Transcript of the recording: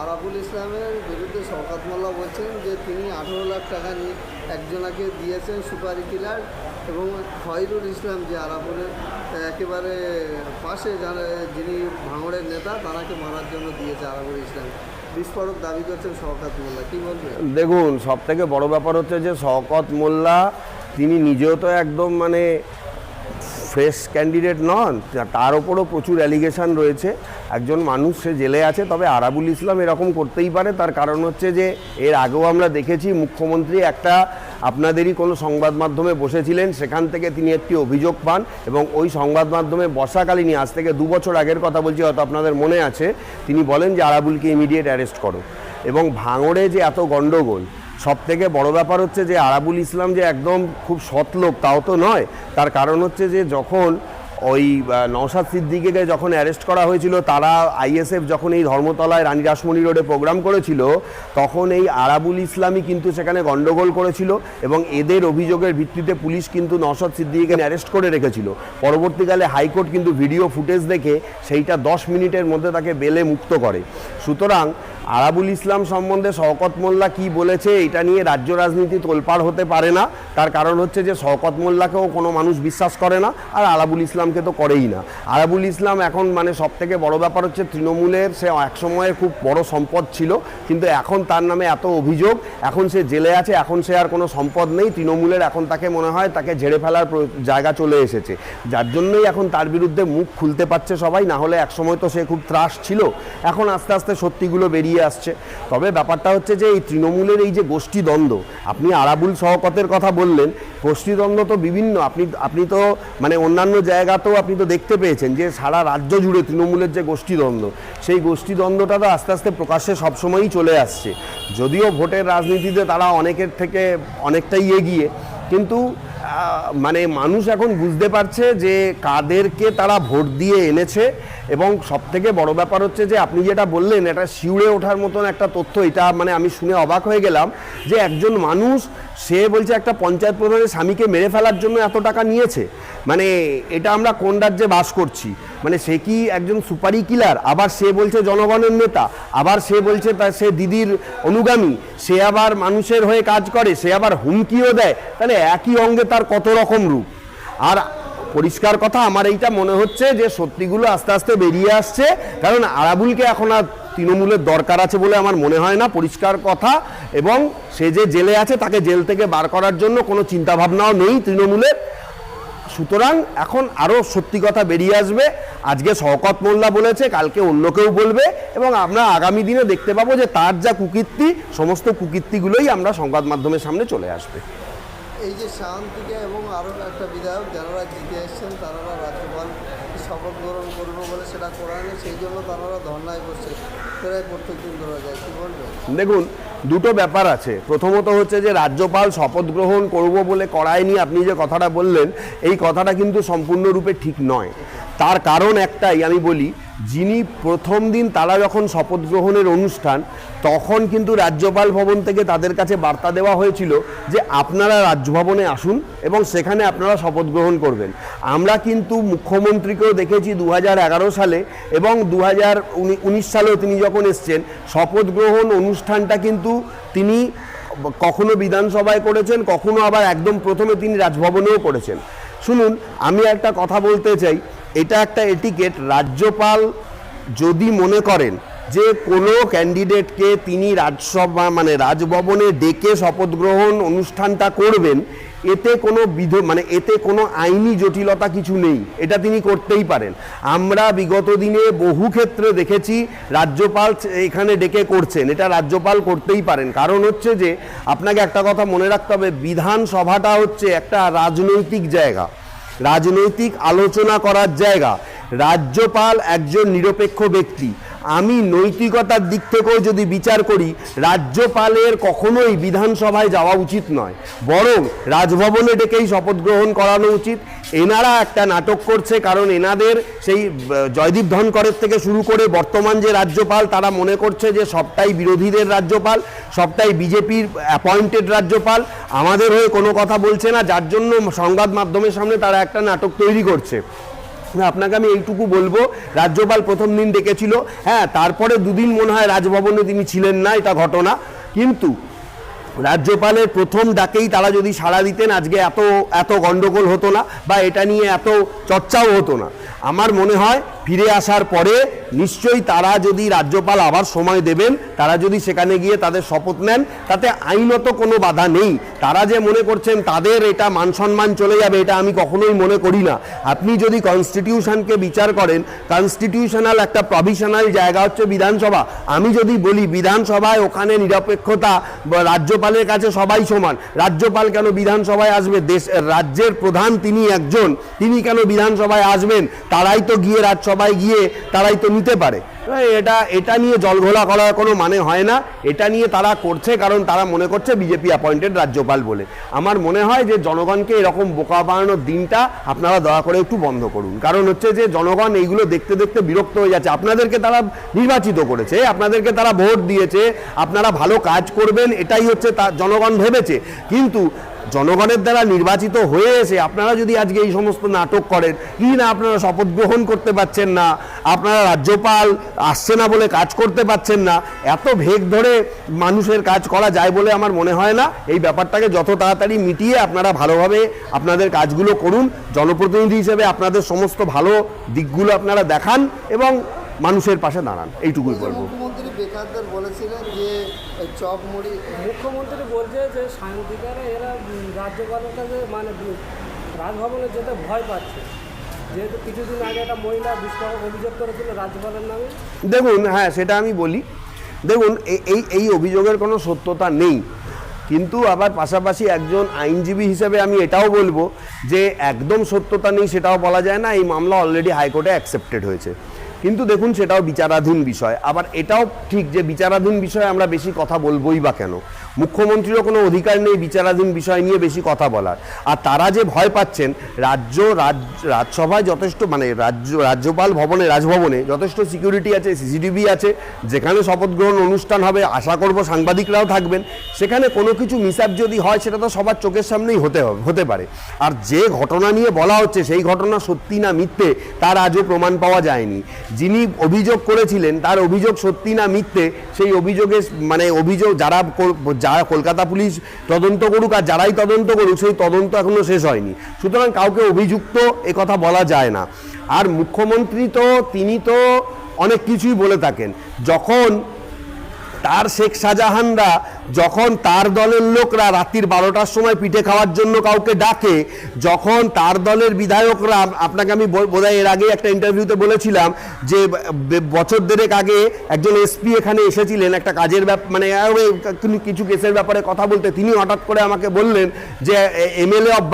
আরাবুল ইসলামের বিরুদ্ধে শওকাত মোল্লা বলছেন যে তিনি আঠেরো লাখ টাকা নিয়ে একজনাকে দিয়েছেন সুপারি কিলার এবং খয়রুল ইসলাম যে আরাবুলের একেবারে পাশে যারা, যিনি ভাঙড়ের নেতা, তারাকে মারার জন্য দিয়েছে আরাবুল ইসলাম। বিস্ফোরক দাবি করছেন শওকাত মোল্লা, কী বলবেন? দেখুন, সবথেকে বড় ব্যাপার হচ্ছে যে শওকত মোল্লা, তিনি নিজেও তো একদম মানে ফ্রেশ ক্যান্ডিডেট নন তার ওপরও প্রচুর অ্যালিগেশন রয়েছে। একজন মানুষ সে জেলে আছে, তবে আরাবুল ইসলাম এরকম করতেই পারে। তার কারণ হচ্ছে যে, এর আগেও আমরা দেখেছি মুখ্যমন্ত্রী একটা আপনাদেরই কোনো সংবাদ মাধ্যমে বসেছিলেন, সেখান থেকে তিনি একটি অভিযোগ পান এবং ওই সংবাদ মাধ্যমে বর্ষাকালীনই, আজ থেকে দু বছর আগের কথা বলছি, হয়তো আপনাদের মনে আছে, তিনি বলেন যে আরাবুলকে ইমিডিয়েট অ্যারেস্ট করো। এবং ভাঙড়ে যে এত গণ্ডগোল সব থেকে বড় ব্যাপার হচ্ছে যে আরাবুল ইসলাম যে একদম খুব সৎ লোক, তাও তো নয়। তার কারণ হচ্ছে যে যখন ওই নওশাদ সিদ্দিকিকে যখন অ্যারেস্ট করা হয়েছিল, তারা আইএসএফ যখন এই ধর্মতলায় রানী রাসমণি রোডে প্রোগ্রাম করেছিল, তখন এই আরাবুল ইসলামই কিন্তু সেখানে গন্ডগোল করেছিল এবং এদের অভিযোগের ভিত্তিতে পুলিশ কিন্তু নওশাদ সিদ্দিকিকে অ্যারেস্ট করে রেখেছিল। পরবর্তীকালে হাইকোর্ট কিন্তু ভিডিও ফুটেজ দেখে সেইটা দশ মিনিটের মধ্যে তাকে বেলে মুক্ত করে। সুতরাং আরাবুল ইসলাম সম্বন্ধে শওকত মোল্লা কি বলেছে, এটা নিয়ে রাজ্য রাজনীতি তোলপাড় হতে পারে না। তার কারণ হচ্ছে যে, শওকত মোল্লাকেও কোনো মানুষ বিশ্বাস করে না, আর আরাবুল ইসলামকে তো করেই না। আরাবুল ইসলাম এখন মানে সব থেকে বড় ব্যাপার হচ্ছে, তৃণমূলের সে একসময়ের খুব বড় সম্পদ ছিল, কিন্তু এখন তার নামে এত অভিযোগ, এখন সে জেলে আছে, এখন সে আর কোনো সম্পদ নেই। তৃণমূলের এখন তাকে মনে হয় তাকে ঝেড়ে ফেলার জায়গা চলে এসেছে। যার জন্যই এখন তার বিরুদ্ধে মুখ খুলতে পারছে সবাই, না হলে একসময় তো সে খুব ত্রাস ছিল। এখন আস্তে আস্তে সত্যিগুলো বেরিয়ে আসছে। তবে ব্যাপারটা হচ্ছে যে এই তৃণমূলের এই যে গোষ্ঠী দ্বন্দ্ব, আপনি আরাবুল সহকতের কথা বললেন, গোষ্ঠী দ্বন্দ্ব তো বিভিন্ন, আপনি আপনি তো মানে অন্যান্য জায়গাতেও আপনি তো দেখতে পেয়েছেন যে সারা রাজ্য জুড়ে তৃণমূলের যে গোষ্ঠী দ্বন্দ্ব, সেই গোষ্ঠী দ্বন্দ্বটা তো আস্তে আস্তে প্রকাশ্যে সবসময়ই চলে আসছে। যদিও ভোটের রাজনীতিতে তারা অনেকের থেকে অনেকটাই এগিয়ে, কিন্তু মানে মানুষ এখন বুঝতে পারছে যে কাদেরকে তারা ভোট দিয়ে এনেছে এবং সব থেকে বড় ব্যাপার হচ্ছে যে আপনি যেটা বললেন, এটা শিউড়ে ওঠার মতন একটা তথ্য, এটা মানে আমি শুনে অবাক হয়ে গেলাম যে একজন মানুষ সে বলছে একটা পঞ্চায়েত প্রধানের স্বামীকে মেরে ফেলার জন্য এত টাকা নিয়েছে। মানে এটা আমরা কোন রাজ্যে বাস করছি? মানে সে কি একজন সুপারি কিলার? আবার সে বলছে জনগণের নেতা। আবার সে বলছে তা, সে দিদির অনুগামী। সে আবার মানুষের হয়ে কাজ করে, সে আবার হুমকিও দেয়। তাহলে একই অঙ্গে তার কত রকম রূপ? আর পরিষ্কার কথা, আমার এইটা মনে হচ্ছে যে সত্যিগুলো আস্তে আস্তে বেরিয়ে আসছে। কারণ আরাবুলকে এখন আর তৃণমূলের দরকার আছে বলে আমার মনে হয় না, পরিষ্কার কথা। এবং সে যে জেলে আছে, তাকে জেল থেকে বার করার জন্য কোনো চিন্তাভাবনাও নেই তৃণমূলের। সুতরাং এখন আরও সত্যি কথা বেরিয়ে আসবে। আজকে শওকত মোল্লা বলেছে, কালকে অন্য কেউ বলবে। এবং আমরা আগামী দিনে দেখতে পাবো যে তার যা কুকীর্তি, সমস্ত কুকীর্তিগুলোই আমরা সংবাদ মাধ্যমের সামনে চলে আসবে। এই যে শান্তিকে এবং আরও একটা বিধায়ক, যারা জিতে এসছেন, তারা রাজ্যপাল শপথ গ্রহণ করব বলে সেটা করায়নি সেই জন্য তারা ধর্নায় বসছে প্রায় প্রত্যেক দিন ধরা যায়। কী বলবেন? দেখুন, দুটো ব্যাপার আছে। প্রথমত হচ্ছে যে, রাজ্যপাল শপথ গ্রহণ করব বলে করায়নি আপনি যে কথাটা বললেন, এই কথাটা কিন্তু সম্পূর্ণরূপে ঠিক নয়। তার কারণ একটাই, আমি বলি যিনি প্রথম দিন তারা যখন শপথ গ্রহণের অনুষ্ঠান, তখন কিন্তু রাজ্যপাল ভবন থেকে তাদের কাছে বার্তা দেওয়া হয়েছিল যে আপনারা রাজভবনে আসুন এবং সেখানে আপনারা শপথ গ্রহণ করবেন। আমরা কিন্তু মুখ্যমন্ত্রীকেও দেখেছি দু হাজার এগারো সালে এবং দু উনিশ সালেও তিনি যখন এসছেন শপথ গ্রহণ অনুষ্ঠানটা কিন্তু তিনি কখনো বিধানসভায় করেছেন, কখনো আবার একদম প্রথমে তিনি রাজভবনেও করেছেন। শুনুন, আমি একটা কথা বলতে চাই। এটা একটা এটিকেট। রাজ্যপাল যদি মনে করেন যে কোনো ক্যান্ডিডেটকে তিনি রাজসভা মানে রাজভবনে ডেকে শপথ গ্রহণ অনুষ্ঠানটা করবেন, এতে কোনো বিধ মানে এতে কোনো আইনি জটিলতা কিছু নেই। এটা তিনি করতেই পারেন। আমরা বিগত দিনে বহু ক্ষেত্রে দেখেছি রাজ্যপাল এখানে ডেকে করছেন। এটা রাজ্যপাল করতেই পারেন। কারণ হচ্ছে যে, আপনাকে একটা কথা মনে রাখতে হবে, বিধানসভাটা হচ্ছে একটা রাজনৈতিক জায়গা। রাজনৈতিক আলোচনা করার জায়গা। রাজ্যপাল একজন নিরপেক্ষ ব্যক্তি। আমি নৈতিকতার দিক থেকেও যদি বিচার করি, রাজ্যপালের কখনোই বিধানসভায় যাওয়া উচিত নয়। বরং রাজভবনে ডেকেই শপথ গ্রহণ করানো উচিত। এনারা একটা নাটক করছে, কারণ এনাদের সেই জয়দীপ ধনকরের থেকে শুরু করে বর্তমান যে রাজ্যপাল, তারা মনে করছে যে সবটাই বিরোধীদের রাজ্যপাল, সবটাই বিজেপির অ্যাপয়েন্টেড রাজ্যপাল। আমাদের হয়ে কোনো কথা বলছে না, যার জন্য সংবাদ মাধ্যমের সামনে তারা একটা নাটক তৈরি করছে। আপনাকে আমি এইটুকু বলব, রাজ্যপাল প্রথম দিন ডেকেছিল হ্যাঁ তারপরে দুদিন মনে হয় রাজভবনে তিনি ছিলেন না, এটা ঘটনা। কিন্তু রাজ্যপালের প্রথম ডাকেই তারা যদি সাড়া দিতেন, আজকে এত এত গন্ডগোল হতো না, বা এটা নিয়ে এত চর্চাও হতো না। আমার মনে হয় ফিরে আসার পরে নিশ্চয়ই তারা যদি রাজ্যপাল আবার সময় দেবেন, তারা যদি সেখানে গিয়ে তাদের শপথ নেন, তাতে আইনত কোনো বাধা নেই। তারা যে মনে করছেন তাদের এটা মান সম্মান চলে যাবে, এটা আমি কখনোই মনে করি না। আপনি যদি কনস্টিটিউশনকে বিচার করেন, কনস্টিটিউশনাল একটা প্রভিশনাল জায়গা হচ্ছে বিধানসভা। আমি যদি বলি, বিধানসভায় ওখানে নিরপেক্ষতা রাজ্যপালের কাছে সবাই সমান। রাজ্যপাল কেন বিধানসভায় আসবে? দেশ, রাজ্যের প্রধান তিনি একজন। তিনি কেন বিধানসভায় আসবেন? তারাই তো গিয়ে রাজসভায় গিয়ে, তারাই তো নিতে পারে। এটা এটা নিয়ে জলঘোলা করার কোনো মানে হয় না। এটা নিয়ে তারা করছে কারণ তারা মনে করছে বিজেপি অ্যাপয়েন্টেড রাজ্যপাল বলে। আমার মনে হয় যে জনগণকে এরকম বোকা বানানোর দিনটা আপনারা দয়া করে একটু বন্ধ করুন। কারণ হচ্ছে যে জনগণ এইগুলো দেখতে দেখতে বিরক্ত হয়ে যাচ্ছে। আপনাদেরকে তারা নির্বাচিত করেছে, আপনাদেরকে তারা ভোট দিয়েছে, আপনারা ভালো কাজ করবেন, এটাই হচ্ছে তা, জনগণ ভেবেছে। কিন্তু জনগণের দ্বারা নির্বাচিত হয়ে এসে আপনারা যদি আজকে এই সমস্ত নাটক করেন, কি না আপনারা শপথ গ্রহণ করতে পারছেন না, আপনারা রাজ্যপাল আসছে না বলে কাজ করতে পারছেন না, এত ভেগ ধরে মানুষের কাজ করা যায় বলে আমার মনে হয় না। এই ব্যাপারটাকে যত তাড়াতাড়ি মিটিয়ে আপনারা ভালোভাবে আপনাদের কাজগুলো করুন, জনপ্রতিনিধি হিসেবে আপনাদের সমস্ত ভালো দিকগুলো আপনারা দেখান এবং মানুষের পাশে দাঁড়ান। এইটুকুই বলব। মুখ্যমন্ত্রী বলেছিলেন যে চপ মুড়ি মুখ্যমন্ত্রী বলছে যে সাংবাদিকেরা এরা রাজ্যপালের কাছে মানে রাজভবনে যেতে ভয় পাচ্ছে। যেহেতু কিছুদিন আগে একটা মহিলা বিস্ফোরক অভিযোগ করেছিল রাজ্যপালের নামে। দেখুন হ্যাঁ সেটা আমি বলি। দেখুন এই এই অভিযোগের কোনো সত্যতা নেই। কিন্তু আবার পাশাপাশি একজন আইনজীবী হিসেবে আমি এটাও বলব যে একদম সত্যতা নেই সেটাও বলা যায় না। এই মামলা অলরেডি হাইকোর্টে অ্যাকসেপ্টেড হয়েছে। কিন্তু দেখুন, সেটাও বিচারাধীন বিষয়। আবার এটাও ঠিক যে বিচারাধীন বিষয়ে আমরা বেশি কথা বলবোই বা কেন? মুখ্যমন্ত্রীরও কোনো অধিকার নেই বিচারাধীন বিষয় নিয়ে বেশি কথা বলার। আর তারা যে ভয় পাচ্ছেন, রাজ্য, রাজ- রাজসভায় যথেষ্ট মানে রাজ্য, রাজ্যপাল ভবনে, রাজভবনে যথেষ্ট সিকিউরিটি আছে সিসিটিভি আছে, যেখানে শপথ গ্রহণ অনুষ্ঠান হবে, আশা করব সাংবাদিকরাও থাকবেন। সেখানে কোনো কিছু মিসঅ্যাপ যদি হয়, সেটা তো সবার চোখের সামনেই হতে হবে হতে পারে। আর যে ঘটনা নিয়ে বলা হচ্ছে, সেই ঘটনা সত্যি না মিথ্যে, তার আজও প্রমাণ পাওয়া যায়নি। যিনি অভিযোগ করেছিলেন, তার অভিযোগ সত্যি না মিথ্যে, সেই অভিযোগে মানে অভিযোগ যারা যা কলকাতা পুলিশ তদন্ত করুক আর যারাই তদন্ত করুক, সেই তদন্ত এখনও শেষ হয়নি। সুতরাং কাউকে অভিযুক্ত কথা বলা যায় না। আর মুখ্যমন্ত্রী তো, তিনি তো অনেক কিছুই বলে থাকেন। যখন তার শেখ শাহজাহানরা যখন তার দলের লোকরা রাত্রির বারোটার সময় পিঠে খাওয়ার জন্য কাউকে ডাকে, যখন তার দলের বিধায়করা, আপনাকে আমি বোধহয় এর আগে একটা ইন্টারভিউতে বলেছিলাম যে বছর দেড়েক আগে একজন এসপি এখানে এসেছিলেন একটা কাজের ব্যাপ মানে কিছু কেসের ব্যাপারে কথা বলতে। তিনি হঠাৎ করে আমাকে বললেন যে এমএলএ অফ